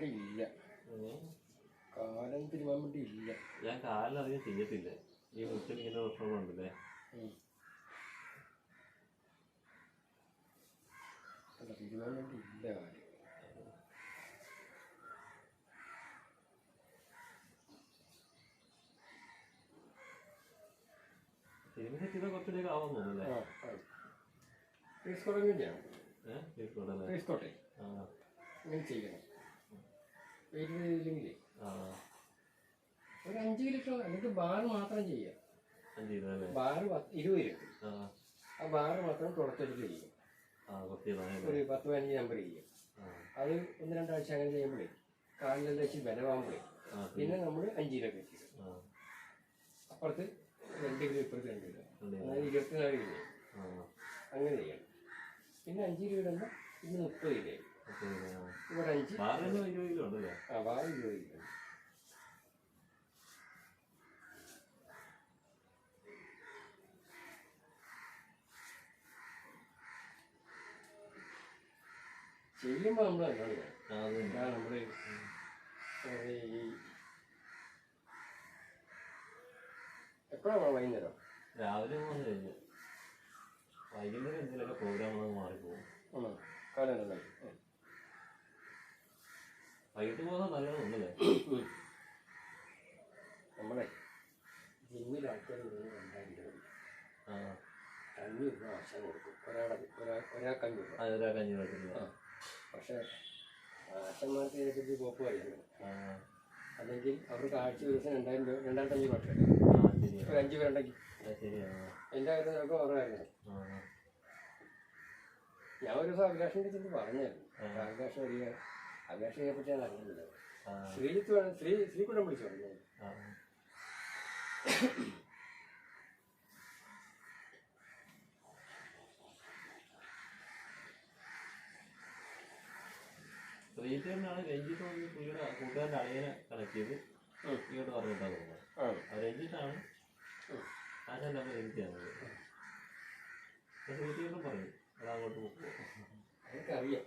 വേണ്ടി ഇല്ല? കാലം വേണ്ടി ഇല്ല. ഞാൻ കാലിലധികം ചെയ്യത്തില്ല ഈ മുട്ടിന് ഇങ്ങനെ തിരുമാൻ വേണ്ടി ഇല്ല കാലം. തിരുമി സെറ്റ് ചെയ്താൽ കുറച്ചുകൂടി ആവാൻ ഫേസ് ഫേസ് കോട്ടെ ആ. ഇങ്ങനെ ചെയ്യണം. വെയിറ്റ് ചെയ്തില്ലെങ്കിലേ ഒരു അഞ്ച് കിലോ അല്ലെങ്കിൽ ബാർ മാത്രം ചെയ്യാം ബാർ ഇരുപത് രൂപ. ആ. ബാർ മാത്രം തുടച്ചെടുത്ത് ചെയ്യും ഒരു പത്ത് പതിനഞ്ച് നമ്പർ ചെയ്യും അത് ഒന്ന് രണ്ടാഴ്ച അങ്ങനെ ചെയ്യുമ്പോഴേ കാലിലെല്ലാം വെച്ച് ബലമാകുമ്പോഴേ പിന്നെ നമ്മൾ അഞ്ച് കിലോ ആ. അപ്പുറത്ത് രണ്ട് കിലോ ഇപ്പുറത്ത് രണ്ട് കിലോ. അതായത് ഇരുപത്തിനാല് കിലോ. അങ്ങനെ ചെയ്യണം. പിന്നെ അഞ്ച് കിലോ ഇടുമ്പോൾ പിന്നെ മുപ്പത് കിലോ ബാറിന് ഇരുപത് കിലോ ഉണ്ടല്ലേ? ആ ബാർ ഇരുപത് കിലോ ചെയ്യുമ്പോൾ നമ്മൾ എന്താണ് നമ്മുടെ ഈ എപ്പോഴാണ് വൈകുന്നേരം? രാവിലെ മൂന്ന് കഴിഞ്ഞ്. വൈകുന്നേരം എന്തെങ്കിലുമൊക്കെ പ്രോഗ്രാമുകൾ മാറിപ്പോകും ആണോ? കാലം പോകാൻ പറയണം ഒന്നല്ലേ നമ്മളെ രണ്ടായിരം രൂപ. ആ. അഞ്ഞൂറ് രൂപ ആശാൻ കൊടുക്കും. ഒരാളെ ഒരാ ഒരാൾക്ക് അഞ്ഞൂറ് രൂപ അത് ഒരാൾക്ക് അഞ്ഞൂറ് വെച്ചിട്ടില്ല പക്ഷേ കോപ്പ് അല്ലെങ്കിൽ അവർക്ക് ആഴ്ച ഒരു ദിവസം രണ്ടായിരം രൂപ രണ്ടായിരത്തി അഞ്ഞൂറ് വർഷം ഒരു അഞ്ച് പേരുണ്ടെങ്കിൽ. എന്റെ കാര്യം നമുക്ക് ഓർമ്മയായിരുന്നു ഞാൻ ഒരു ദിവസം അഭിലാഷിന്റെ ചെന്ന് പറഞ്ഞായിരുന്നു. അഭിലാഷം വരിക ഞാൻ അറിയുന്നില്ല. ആ. ശ്രീജിത്ത് വേണം ശ്രീ ശ്രീകുട്ടം വിളിച്ചു? ശ്രീചേട്ടനാണ് രഞ്ജിത്ത് വന്ന് പുള്ളിയുടെ കൂട്ടുകാരന്റെ അളിയനെ കണക്ട് ചെയ്ത്. ഇങ്ങോട്ട് പറഞ്ഞിട്ടാണ് തോന്നുന്നത് രഞ്ജിത്താണ് ആശാന്റെ അമ്മ രഞ്ജിത്താണ് ശ്രീചേട്ടൻ പറയും. അത് അങ്ങോട്ട് പോകും അവർക്കറിയാം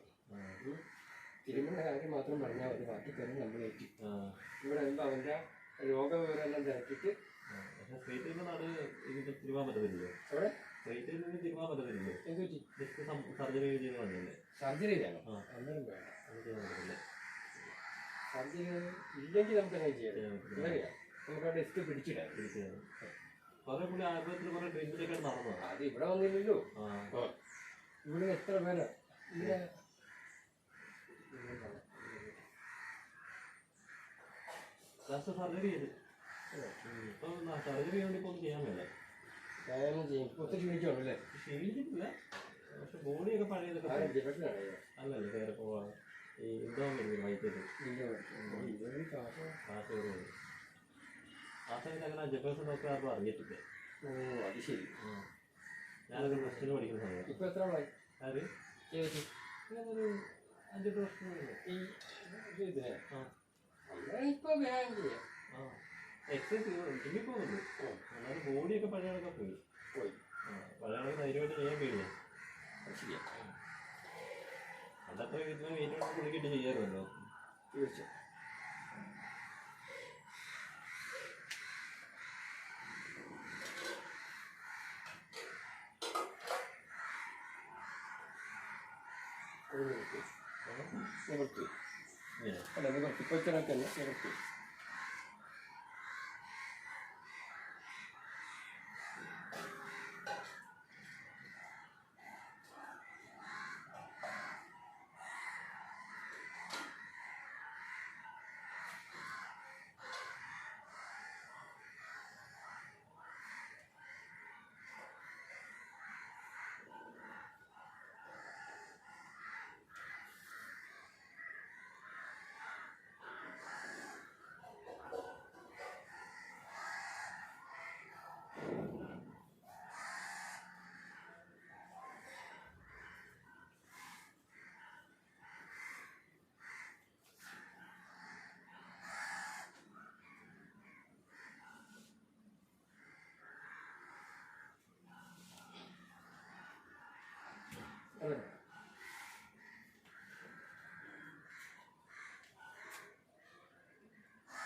തിരുമണ കാര്യം മാത്രം പറഞ്ഞാൽ മതി. ബാക്കി തന്നെ നമ്മൾ ഏറ്റി ഇവിടെ എന്താ അവന്റെ രോഗവിവരെല്ലാം തിരക്കിട്ട് പക്ഷെ ശ്രീചേട്ടന്റെ നാട് ഇതിന്റെ തിരുവാൻ പറ്റത്തില്ലല്ലോ. അവിടെ ശ്രീചേട്ടന് തിരുവാൻ പറ്റത്തില്ലല്ലോ. എന്ത് പറ്റി? ജസ്റ്റ് സർജറി ചെയ്ത് വന്നില്ലേ സർജറി ചെയ്യണം ആ. അന്നേരം വേണം അത് ചെയ്യാൻ പറ്റത്തില്ല. സർജറി ഇല്ലെങ്കിൽ നമുക്ക് അങ്ങനെ ചെയ്യാം. നമുക്ക് ആ ഡിസ്ക് പിടിച്ചിടാം. കുറെ കുറെ ഡ്രീമിലൊക്കെ നടന്നതാണ് അത് ഇവിടെ വന്നില്ലല്ലോ. ഇവിടെ എത്ര പേരാ? ഇവിടെ ലാസ്റ്റ് സർജറി ചെയ്ത് ഇപ്പൊ സർജറി ചെയ്തുകൊണ്ട് ഇപ്പൊ ഒന്നും ചെയ്യാൻ പറ്റില്ല വ്യായാമം ചെയ്യും ഒത്തിരി ക്ഷീണിച്ചോളൂ ക്ഷീണിച്ചിട്ടില്ല പക്ഷെ ബോഡിയൊക്കെ പഴയതൊക്കെ അല്ലല്ല വേറെ പോവാ ഈ വൈകിട്ട് ഇവിടെ കാശ് കാശ് കയറി കാശൊക്കെ അങ്ങനെ ജപ്പാൻ ഡോക്ടർ ആർക്കും അറിയത്തില്ല ഓ അത് ശരി ആ. പ്ലസ് ടു പഠിക്കുന്ന സമയത്ത് ഇപ്പൊ എത്ര ആളായി ആര് ഞാനൊരു അഞ്ചെട്ട് ഈ ഇതിനെ നമ്മളെ ഇപ്പൊ ചെയ്യാം ആ എക്സസൈസ് ജിമ്മിൽ പോകുന്നുണ്ട്. എന്നാലും ബോഡിയൊക്കെ പഴയതൊക്കെ പോയി പോയി ആ പഴയതൊക്കെ ധൈര്യമായിട്ട് ചെയ്യാൻ അത് ശരിയാ അതത്ര വീട്ടിൽ വെയിറ്റ് കുളിക്കിട്ട് ചെയ്യാറുണ്ടല്ലോ തീർച്ചയായും ഒരു മിനിറ്റ്. ഇങ്ങനെ. അല്ല നിവർത്തി കൊച്ചിനൊക്കെ തന്നെ നിവർത്തി അതെ